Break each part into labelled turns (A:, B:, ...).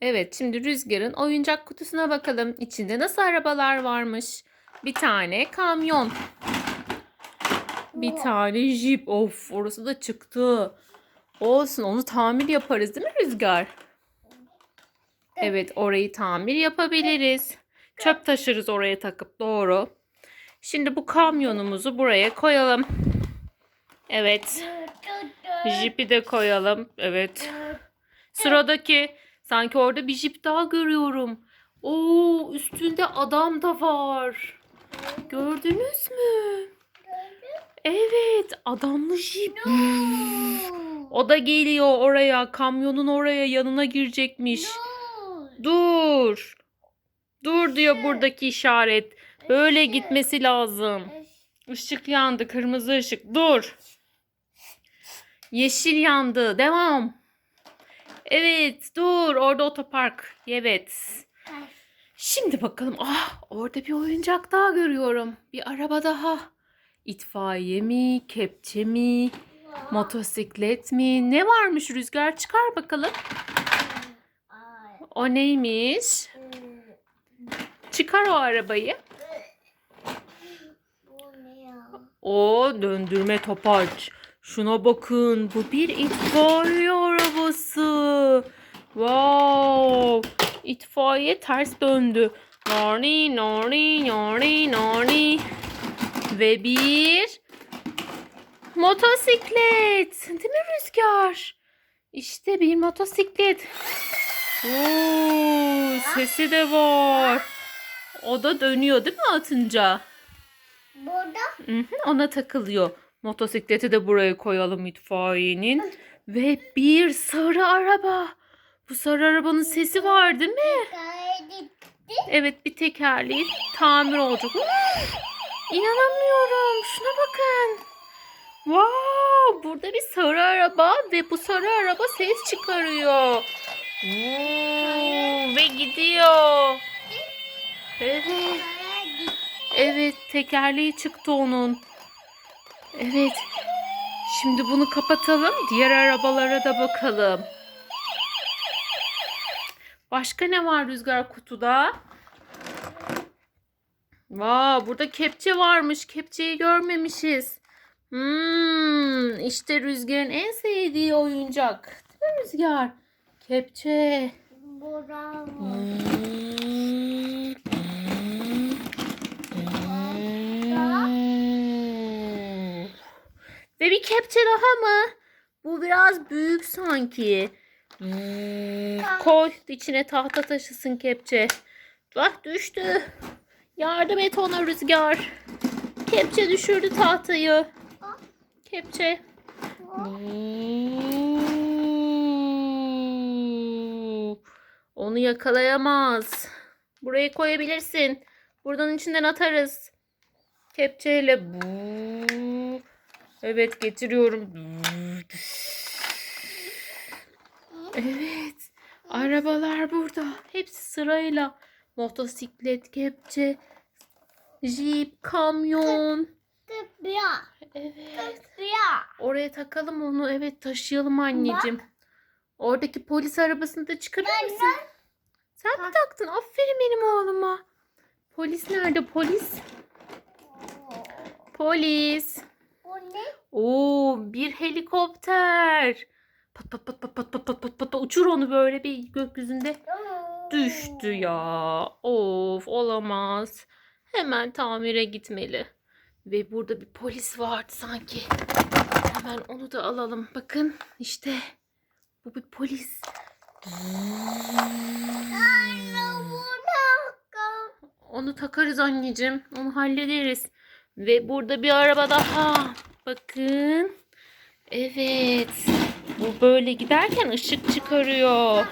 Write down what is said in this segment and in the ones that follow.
A: Evet, şimdi Rüzgar'ın oyuncak kutusuna bakalım. İçinde nasıl arabalar varmış? Bir tane kamyon. Bir tane jip. Of, orası da çıktı. Olsun, onu tamir yaparız değil mi Rüzgar? Evet, orayı tamir yapabiliriz. Çöp taşırız oraya takıp, doğru. Şimdi bu kamyonumuzu buraya koyalım. Evet, jipi de koyalım. Evet. Sıradaki sanki orada bir jip daha görüyorum. Oo üstünde adam da var. Gördünüz mü? Evet adamlı jip. O da geliyor oraya kamyonun oraya yanına girecekmiş. Dur. Dur diyor buradaki işaret. Böyle gitmesi lazım. Işık yandı kırmızı ışık. Dur. Yeşil yandı. Devam. Evet dur orada otopark. Evet. Şimdi bakalım. Ah orada bir oyuncak daha görüyorum. Bir araba daha. İtfaiye mi? Kepçe mi? Motosiklet mi? Ne varmış Rüzgar? Çıkar bakalım. O neymiş? Çıkar o arabayı. O döndürme topaç. Şuna bakın. Bu bir itfaiye arabası. Wow. İtfaiye ters döndü. Nani nani nani nani. Ve bir motosiklet. Değil mi Rüzgar? İşte bir motosiklet. Oo, sesi de var. O da dönüyor değil mi atınca?
B: Burada
A: Hı hı, ona takılıyor. Motosikleti de buraya koyalım itfaiyenin. Ve bir sarı araba. Bu sarı arabanın sesi var değil mi? Evet bir tekerleği tamir olacak. İnanamıyorum. Şuna bakın. Wow, burada bir sarı araba ve bu sarı araba ses çıkarıyor. Oo, ve gidiyor. Evet. Evet, tekerleği çıktı onun. Evet. Şimdi bunu kapatalım. Diğer arabalara da bakalım. Başka ne var rüzgar kutuda? Vaa, burada kepçe varmış. Kepçeyi görmemişiz. Hmm, işte Rüzgar'ın en sevdiği oyuncak. Değil mi Rüzgar? Kepçe.
B: Bravo.
A: Ve bir kepçe daha mı? Bu biraz büyük sanki. Koy içine tahta taşısın kepçe. Bak düştü. Yardım et ona Rüzgar. Kepçe düşürdü tahtayı. Kepçe. Onu yakalayamaz. Buraya koyabilirsin. Buradan içinden atarız. Kepçeyle. Evet getiriyorum. Evet. Arabalar burada. Hepsi sırayla. Motosiklet, kepçe, jip, kamyon. Evet. Oraya takalım onu. Evet taşıyalım anneciğim. Oradaki polis arabasını da çıkarır mısın? Sen mi taktın? Aferin benim oğluma. Polis nerede polis? Polis. Oo bir helikopter. Pat pat pat pat pat pat pat pat pat uçur onu böyle bir gökyüzünde. Düştü ya. Of olamaz. Hemen tamire gitmeli. Ve burada bir polis vardı sanki. Hemen onu da alalım. Bakın işte bu bir polis. Onu takarız anneciğim. Onu hallederiz. Ve burada bir araba daha. Bakın. Evet. Bu böyle giderken ışık çıkarıyor.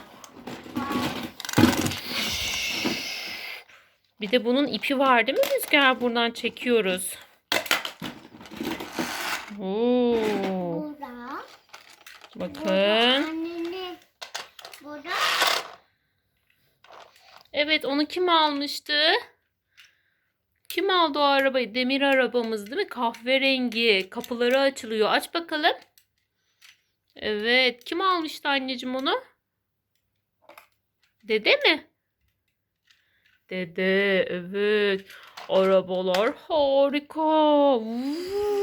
A: Bir de bunun ipi var değil mi Rüzgar? Buradan çekiyoruz. Oo.
B: Burada.
A: Bakın.
B: Burada.
A: Evet onu kim almıştı? Kim aldı o arabayı? Demir arabamız değil mi? Kahverengi. Kapıları açılıyor. Aç bakalım. Evet. Kim almıştı anneciğim onu? Dede mi? Dede evet. Arabalar harika. Vuuu.